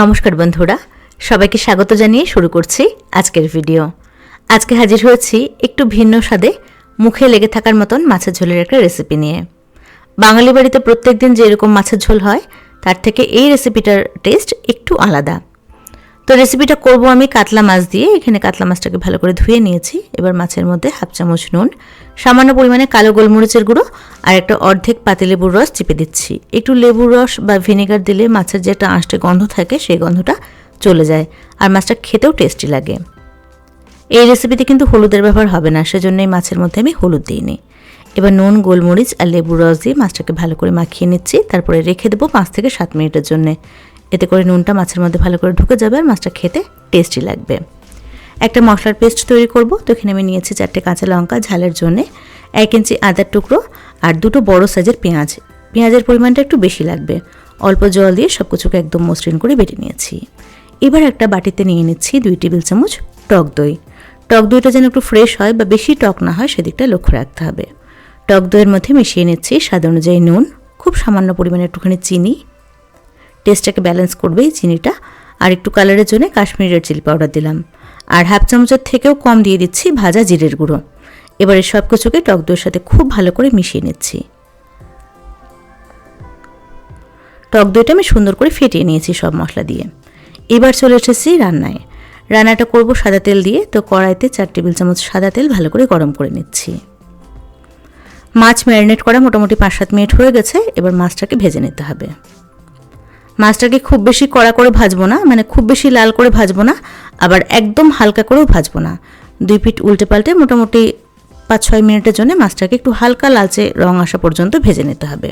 নমস্কার বন্ধুরা, সবাইকে স্বাগত জানিয়ে শুরু করছি আজকের ভিডিও। আজকে হাজির হয়েছি একটু ভিন্ন স্বাদে, মুখে লেগে থাকার মতন মাছের ঝোলের একটা রেসিপি নিয়ে। বাঙালি বাড়িতে প্রত্যেক দিন যেরকম মাছের ঝোল হয়, তার থেকে এই রেসিপিটার টেস্ট একটু আলাদা। তো রেসিপিটা করব আমি কাতলা মাছ দিয়ে। এখানে কাতলা মাছটাকে ভালো করে ধুয়ে নিয়েছি। এবার মাছের মধ্যে হাফ চামচ নুন, সামান্য পরিমাণে কালো গোলমরিচের গুঁড়ো আর একটা অর্ধেক পাতিলেবুর রস চিপে দিচ্ছি। একটু লেবুর রস বা ভিনেগার দিলে মাছের যে একটা আঁশটে গন্ধ থাকে, সেই গন্ধটা চলে যায় আর মাছটা খেতেও টেস্টি লাগে। এই রেসিপিতে কিন্তু হলুদের ব্যবহার হবে না সেজন্য এই মাছের মধ্যে আমি হলুদ দিইনি। এবার নুন, গোলমরিচ আর লেবুর রস দিয়ে মাছটাকে ভালো করে মাখিয়ে নিচ্ছি। তারপরে রেখে দেবো পাঁচ থেকে সাত মিনিটের জন্যে। এতে করে নুনটা মাছের মধ্যে ভালো করে ঢুকে যাবে আর মাছটা খেতে টেস্টি লাগবে। একটা মশলার পেস্ট তৈরি করব। তো এখানে আমি নিয়েছি চারটে কাঁচা লঙ্কা ঝালের জন্যে, এক ইঞ্চি আদার টুকরো আর দুটো বড় সাইজের পেঁয়াজ। পেঁয়াজের পরিমাণটা একটু বেশি লাগবে। অল্প জল দিয়ে সব কিছুকে একদম মসৃণ করে বেটে নিয়েছি। এবার একটা বাটিতে নিয়ে নিচ্ছি দুই টেবিল চামচ টক দই। টক দইটা যেন একটু ফ্রেশ হয় বা বেশি টক না হয় সেদিকটা লক্ষ্য রাখতে হবে। টক দইয়ের মধ্যে মিশিয়ে নিচ্ছি স্বাদ অনুযায়ী নুন, খুব সামান্য পরিমাণে একটুখানি চিনি টেস্টটাকে ব্যালেন্স করবে এই চিনিটা। আর একটু কালারের জন্য কাশ্মীরি রেড চিলি পাউডার দিলাম। আর হাফ চামচের থেকেও কম দিয়ে দিচ্ছি ভাজা জিরের গুঁড়ো। এবারে সব কিছুকে টক দইয়ের সাথে খুব ভালো করে মিশিয়ে নিচ্ছি। টক দইটা আমি সুন্দর করে ফেটিয়ে নিয়েছি সব মশলা দিয়ে। এবার চলে এসেছি রান্নায়। রান্নাটা করব সাদা তেল দিয়ে, তো কড়াইতে চার টেবিল চামচ সাদা তেল ভালো করে গরম করে নিচ্ছি। মাছ ম্যারিনেট করা মোটামুটি পাঁচ সাত মিনিট হয়ে গেছে, এবার মাছটাকে ভেজে নিতে হবে। মাছটাকে খুব বেশি কড়া করে ভাজবো না মানে খুব বেশি লাল করে ভাজবো না, আবার একদম হালকা করেও ভাজবো না। দুই পিঠ উল্টে পাল্টে মোটামুটি পাঁচ ছয় মিনিটের জন্য মাছটাকে একটু হালকা লালচে রং আসা পর্যন্ত ভেজে নিতে হবে।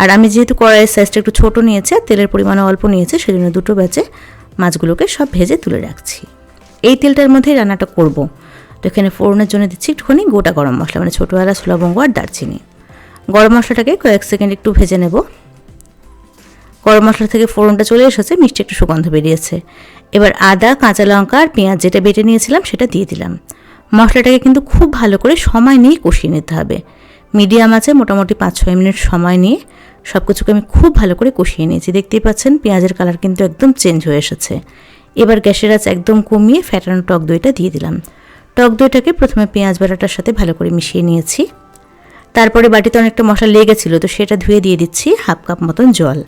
আর আমি যেহেতু কড়াইয়ের সাইজটা একটু ছোটো নিয়েছে তেলের পরিমাণও অল্প নিয়েছে, সেজন্য দুটো ব্যাচে মাছগুলোকে সব ভেজে তুলে রাখছি। এই তেলটার মধ্যেই রান্নাটা করব। তো এখানে ফোড়নের জন্য দিচ্ছি একটুখানি গোটা গরম মশলা মানে ছোটো এলাচ, লবঙ্গ আর দারচিনি। গরম মশলাটাকে কয়েক সেকেন্ড একটু ভেজে নেব। গরম মশলা থেকে ফোড়নটা চলে এসেছে, মিষ্টি একটু সুগন্ধ বেরিয়েছে। এবার আদা, কাঁচা লঙ্কা আর পেঁয়াজ যেটা বেটে নিয়েছিলাম সেটা দিয়ে দিলাম। মশলাটাকে কিন্তু খুব ভালো করে সময় নিয়ে কষিয়ে নিতে হবে। মিডিয়াম আছে, মোটামুটি পাঁচ ছয় মিনিট সময় নিয়ে সব কিছুকে আমি খুব ভালো করে কষিয়ে নিয়েছি। দেখতেই পাচ্ছেন, পেঁয়াজের কালার কিন্তু একদম চেঞ্জ হয়ে এসেছে। এবার গ্যাসের আঁচ একদম কমিয়ে ফ্যাটানো টক দইটা দিয়ে দিলাম। টক দইটাকে প্রথমে পেঁয়াজ বাটাটার সাথে ভালো করে মিশিয়ে নিয়েছি। তারপরে বাটিতে অনেকটা মশলা লেগেছিলো তো সেটা ধুয়ে দিয়ে দিচ্ছি হাফ কাপ মতন জল।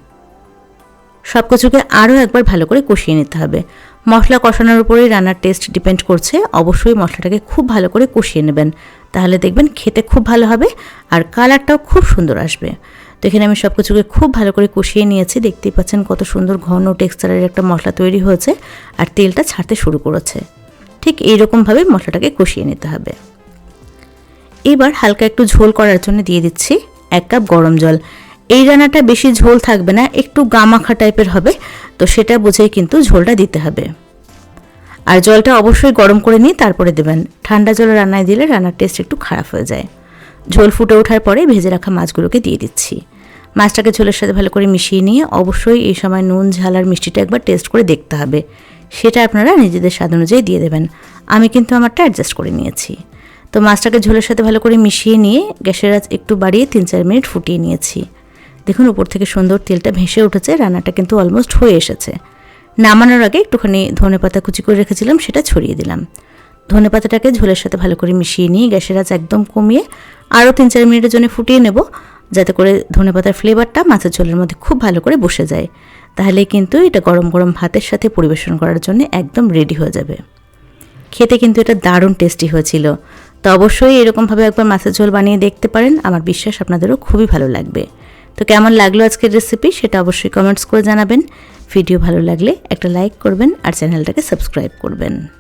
সব কিছুকে আরও একবার ভালো করে কষিয়ে নিতে হবে। মশলা কষানোর উপরেই রান্নার টেস্ট ডিপেন্ড করছে। অবশ্যই মশলাটাকে খুব ভালো করে কষিয়ে নেবেন। তাহলে দেখবেন খেতে খুব ভালো হবে আর কালারটাও খুব সুন্দর আসবে। তো এখানে আমি সব কিছুকে খুব ভালো করে কষিয়ে নিয়েছি। দেখতেই পাচ্ছেন কত সুন্দর ঘন টেক্সচারের একটা মশলা তৈরি হয়েছে আর তেলটা ছাড়তে শুরু করেছে। ঠিক এইরকমভাবে মশলাটাকে কষিয়ে নিতে হবে। এবার হালকা একটু ঝোল করার জন্য দিয়ে দিচ্ছি এক কাপ গরম জল। এই রান্নাটা বেশি ঝোল থাকবে না, একটু গামাখা টাইপের হবে, তো সেটা বুঝেই কিন্তু ঝোলটা দিতে হবে। আর জলটা অবশ্যই গরম করে নিয়ে তারপরে দেবেন। ঠান্ডা জলে রান্নায় দিলে রান্নার টেস্ট একটু খারাপ হয়ে যায়। ঝোল ফুটে ওঠার পরে ভেজে রাখা মাছগুলোকে দিয়ে দিচ্ছি। মাছটাকে ঝোলের সাথে ভালো করে মিশিয়ে নিয়ে অবশ্যই এই সময় নুন, ঝাল আর মিষ্টিটা একবার টেস্ট করে দেখতে হবে। সেটা আপনারা নিজেদের স্বাদ অনুযায়ী দিয়ে দেবেন। আমি কিন্তু আমারটা অ্যাডজাস্ট করে নিয়েছি। তো মাছটাকে ঝোলের সাথে ভালো করে মিশিয়ে নিয়ে গ্যাসের আঁচ একটু বাড়িয়ে তিন চার মিনিট ফুটিয়ে নিয়েছি। দেখুন, উপর থেকে সুন্দর তেলটা ভেসে উঠেছে, রান্নাটা কিন্তু অলমোস্ট হয়ে এসেছে। নামানোর আগে একটুখানি ধনে পাতা কুচি করে রেখেছিলাম, সেটা ছড়িয়ে দিলাম। ধনে পাতাটাকে ঝোলের সাথে ভালো করে মিশিয়ে নিয়ে গ্যাসের আঁচ একদম কমিয়ে আরও তিন চার মিনিটের জন্য ফুটিয়ে নেব, যাতে করে ধনে পাতার ফ্লেভারটা মাছের ঝোলের মধ্যে খুব ভালো করে বসে যায়। তাহলে কিন্তু এটা গরম গরম ভাতের সাথে পরিবেশন করার জন্য একদম রেডি হয়ে যাবে। খেতে কিন্তু এটা দারুণ টেস্টি হয়েছিল। তো অবশ্যই এরকমভাবে একবার মাছের ঝোল বানিয়ে দেখতে পারেন, আমার বিশ্বাস আপনাদেরও খুবই ভালো লাগবে। তো কেমন লাগল আজকের রেসিপি সেটা অবশ্যই কমেন্টস করে জানাবেন। ভিডিও ভালো লাগলে একটা লাইক করবেন আর চ্যানেলটাকে সাবস্ক্রাইব করবেন।